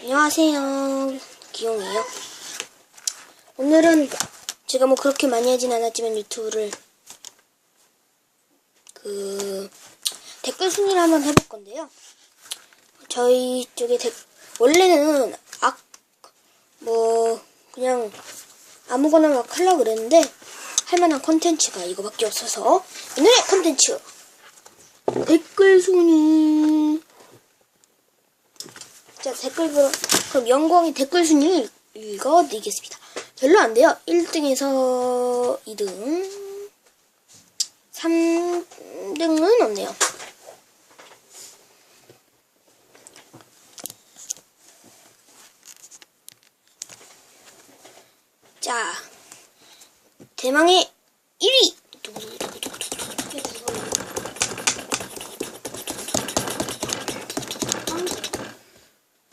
안녕하세요. 기용이에요. 오늘은 제가 뭐 그렇게 많이 하진 않았지만 유튜브를 그 댓글 순위를 한번 해볼 건데요. 저희 쪽에 댓 원래는 악 뭐 그냥 아무거나 막 하려고 그랬는데 할 만한 컨텐츠가 이거밖에 없어서 오늘의 컨텐츠 댓글 순위 자, 댓글, 그럼, 그럼 영광이 댓글 순위 읽어드리겠습니다. 별로 안 돼요. 1등에서 2등. 3등은 없네요. 자, 대망의 1위!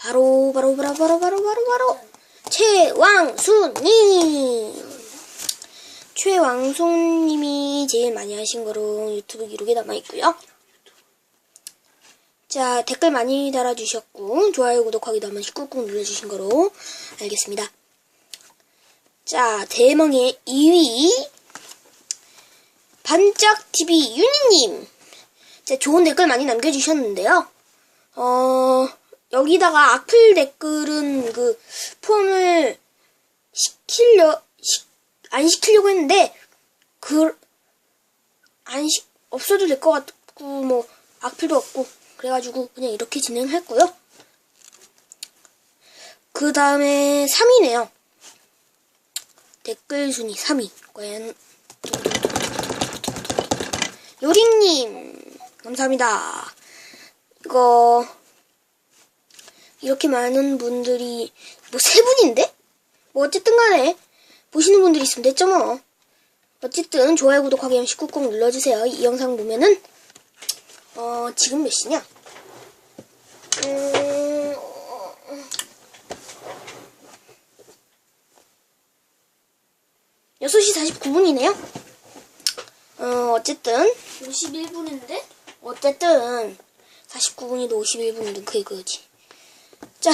바로 바로 바로 바로 바로 바로 바로 최왕수님 최왕수님이 제일 많이 하신 거로 유튜브 기록에 남아 있고요. 자 댓글 많이 달아주셨고 좋아요 구독하기 도 한번씩 꾹꾹 눌러주신 거로 알겠습니다. 자 대망의 2위 반짝 TV 유니님 자 좋은 댓글 많이 남겨주셨는데요. 어 여기다가 악플 댓글은 그 포함을 시키려 시, 안 시키려고 했는데 그안시 없어도 될 것 같고 뭐 악플도 없고 그래가지고 그냥 이렇게 진행했고요. 그 다음에 3위네요. 댓글 순위 3위. 과연 요링님 감사합니다. 이거 이렇게 많은 분들이 뭐 세 분인데? 뭐 어쨌든 간에 보시는 분들이 있으면 됐죠 뭐. 어쨌든 좋아요 구독 하기 한 번씩 꾹꾹 눌러주세요. 이 영상 보면은 어 지금 몇 시냐? 음... 6시 49분이네요. 어, 어쨌든 51분인데? 어쨌든 49분이도 51분이도 그게 그거지. 자,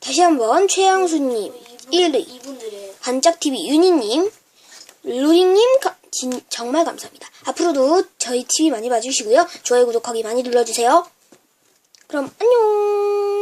다시 한번 최양수님 1위, 2분들에 반짝TV 윤희님, 루리님 정말 감사합니다. 앞으로도 저희 TV 많이 봐주시고요. 좋아요, 구독하기 많이 눌러주세요. 그럼 안녕!